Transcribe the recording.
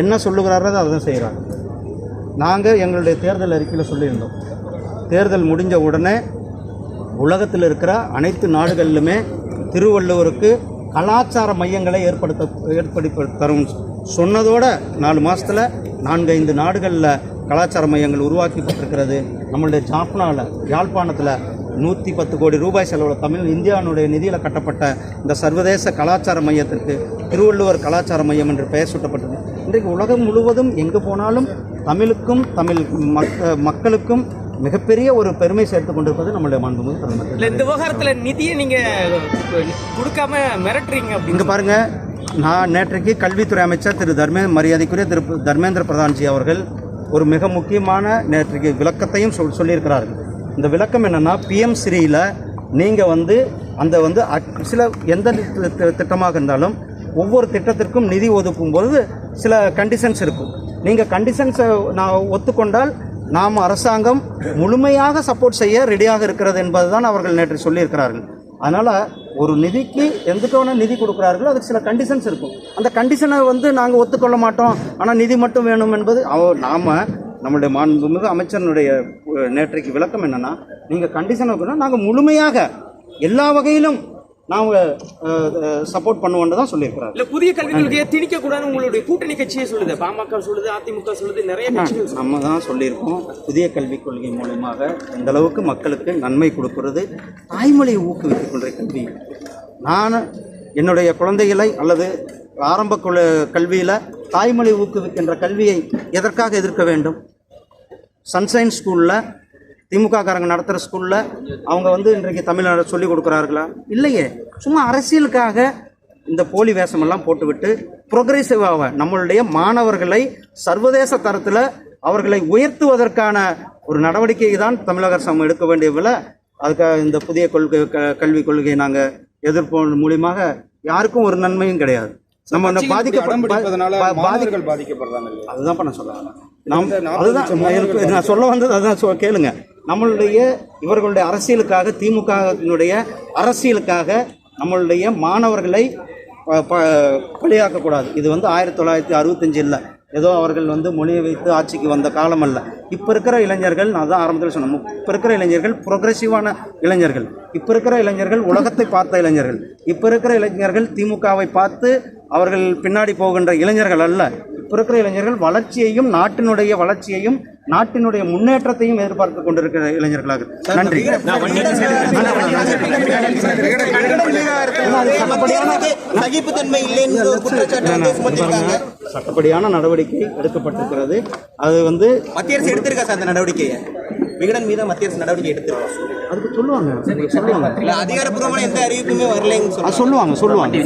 என்ன சொல்லுகிறாரோ அதை தான் செய்கிறாங்க. நாங்கள் எங்களுடைய தேர்தல் அறிக்கையில் சொல்லியிருந்தோம். தேர்தல் முடிஞ்ச உடனே உலகத்தில் இருக்கிற அனைத்து நாடுகளிலுமே திருவள்ளுவருக்கு கலாச்சார மையங்களை ஏற்படுத்த ஏற்படுத்தி தரும் சொன்னதோட நாலு மாதத்தில் நான்கு ஐந்து நாடுகளில் கலாச்சார மையங்கள் உருவாக்கப்பட்டிருக்கிறது. நம்மளுடைய ஜாப்னாவில் யாழ்ப்பாணத்தில் நூற்றி பத்து கோடி ரூபாய் செலவில் தமிழ் இந்தியாவுடைய நிதியில் கட்டப்பட்ட இந்த சர்வதேச கலாச்சார மையத்திற்கு திருவள்ளுவர் கலாச்சார மையம் என்று பெயர் சூட்டப்பட்டது. இன்றைக்கு உலகம் முழுவதும் எங்கு போனாலும் தமிழுக்கும் தமிழ் மக்க மக்களுக்கும் மிகப்பெரிய ஒரு பெருமை சேர்த்து கொண்டிருப்பது நம்மளுடைய மாண்புமிகு பிரதமர். இல்ல இந்த விவகாரத்துல நிதியை நீங்க கொடுக்காம மிரட்டுறீங்க இங்கே பாருங்க நான் நேற்றைக்கு கல்வித்துறை அமைச்சர் திரு தர்மே மரியாதைக்குரிய திரு தர்மேந்திர பிரதான்ஜி அவர்கள் ஒரு மிக முக்கியமான நேற்றைக்கு விளக்கத்தையும் சொல் சொல்லியிருக்கிறார்கள். இந்த விளக்கம் என்னன்னா பிஎம் ஸ்ரீயில் நீங்கள் வந்து அந்த வந்து சில எந்த திட்டமாக இருந்தாலும் ஒவ்வொரு திட்டத்திற்கும் நிதி ஒதுக்கும் பொழுது சில கண்டிஷன்ஸ் இருக்கும். நீங்கள் கண்டிஷன்ஸை நான் ஒத்துக்கொண்டால் நாம் அரசாங்கம் முழுமையாக சப்போர்ட் செய்ய ரெடியாக இருக்கிறது என்பதுதான் அவர்கள் நேற்று சொல்லியிருக்கிறார்கள். அதனால் ஒரு நிதிக்கு எந்தக்கான நிதி கொடுக்குறார்களோ அதுக்கு சில கண்டிஷன்ஸ் இருக்கும். அந்த கண்டிஷனை வந்து நாங்கள் ஒத்துக்கொள்ள மாட்டோம். ஆனால் நிதி மட்டும் வேணும் என்பது அவ நாம் நம்மளுடைய மாண்புமிகு அமைச்சனுடைய நேற்றைக்கு விளக்கம் என்னென்னா நீங்கள் கண்டிஷன் வைக்கணும் நாங்கள் முழுமையாக எல்லா வகையிலும் நாங்கள் சப்போர்ட் பண்ணுவோன்னு தான் சொல்லியிருக்கிறார். இல்ல புதிய கல்விக் கொள்கையை திணிக்க கூடாது உங்களுடைய கூட்டணி கட்சியே சொல்லுது. பாமக சொல்லுது அதிமுக சொல்லுது நிறைய கட்சிகள். நம்ம தான் சொல்லியிருக்கோம். புதிய கல்விக் கொள்கை மூலமாக எந்த அளவுக்கு மக்களுக்கு நன்மை கொடுக்கிறது தாய்மொழியை ஊக்குவித்துக் கொள்கிற கல்வி. நான் என்னுடைய குழந்தைகளை அல்லது ஆரம்ப குல கல்வியில் தாய்மொழி ஊக்குவிக்கின்ற கல்வியை எதற்காக எதிர்க்க வேண்டும்? சன்ஷைன் ஸ்கூலில் திமுக காரங்க நடத்துகிற ஸ்கூலில் அவங்க வந்து இன்றைக்கு தமிழ் சொல்லிக் கொடுக்குறார்களா? இல்லையே. சும்மா அரசியலுக்காக இந்த போலி வேஷமெல்லாம் போட்டுவிட்டு ப்ரொக்ரெசிவாக நம்மளுடைய மாணவர்களை சர்வதேச தரத்தில் அவர்களை உயர்த்துவதற்கான ஒரு நடவடிக்கை தான் தமிழக அரசாங்கம் எடுக்க வேண்டியவில் அதுக்காக இந்த புதிய கொள்கை க- கல்விக் கொள்கையை நாங்கள் எதிர்ப்போம் மூலியமாக யாருக்கும் ஒரு நன்மையும் கிடையாது. நம்ம பாதிக்கப்படுறாங்க? அதுதான் பண்ண சொல்ல வரேன். நாம் அதுதான் நான் சொல்ல வந்தது அதுதான் கேளுங்க. நம்மளுடைய இவர்களுடைய அரசியலுக்காக திமுகவினுடைய அரசியலுக்காக நம்மளுடைய மாணவர்களை ப- ப- பலியாக்கக்கூடாது இது வந்து ஆயிரத்தி தொள்ளாயிரத்தி அறுபத்தஞ்சு இல்லை. ஏதோ அவர்கள் வந்து மொழியை வைத்து ஆட்சிக்கு வந்த காலம் அல்ல. இப்போ இருக்கிற இளைஞர்கள் நான் தான் ஆரம்பத்தில் சொன்னேன் இப்போ இருக்கிற இளைஞர்கள் ப்ரொக்ரெசிவான இளைஞர்கள். இப்போ இருக்கிற இளைஞர்கள் உலகத்தை பார்த்த இளைஞர்கள். இப்போ இருக்கிற இளைஞர்கள் திமுகவை பார்த்து அவர்கள் பின்னாடி போகின்ற இளைஞர்கள் அல்ல. இப்போ இருக்கிற இளைஞர்கள் வளர்ச்சியையும் நாட்டினுடைய வளர்ச்சியையும் நாட்டினுடைய முன்னேற்றத்தையும் எதிர்பார்த்து கொண்டிருக்கிற இளைஞர்களாக நன்றி சட்டப்படியான நடவடிக்கை எடுக்கப்பட்டிருக்கிறது அது வந்து மத்திய அரசு எடுத்திருக்கா சார் அந்த நடவடிக்கையை விகடன் மீது மத்திய அரசு நடவடிக்கை எடுத்திருக்கா அதுக்கு சொல்லுவாங்க சொல்லுவாங்க இல்ல அதிகாரப்பூர்வமான எந்த அறிவிப்புமே வரலைன்னு சொல்லுவாங்க சொல்லுவாங்க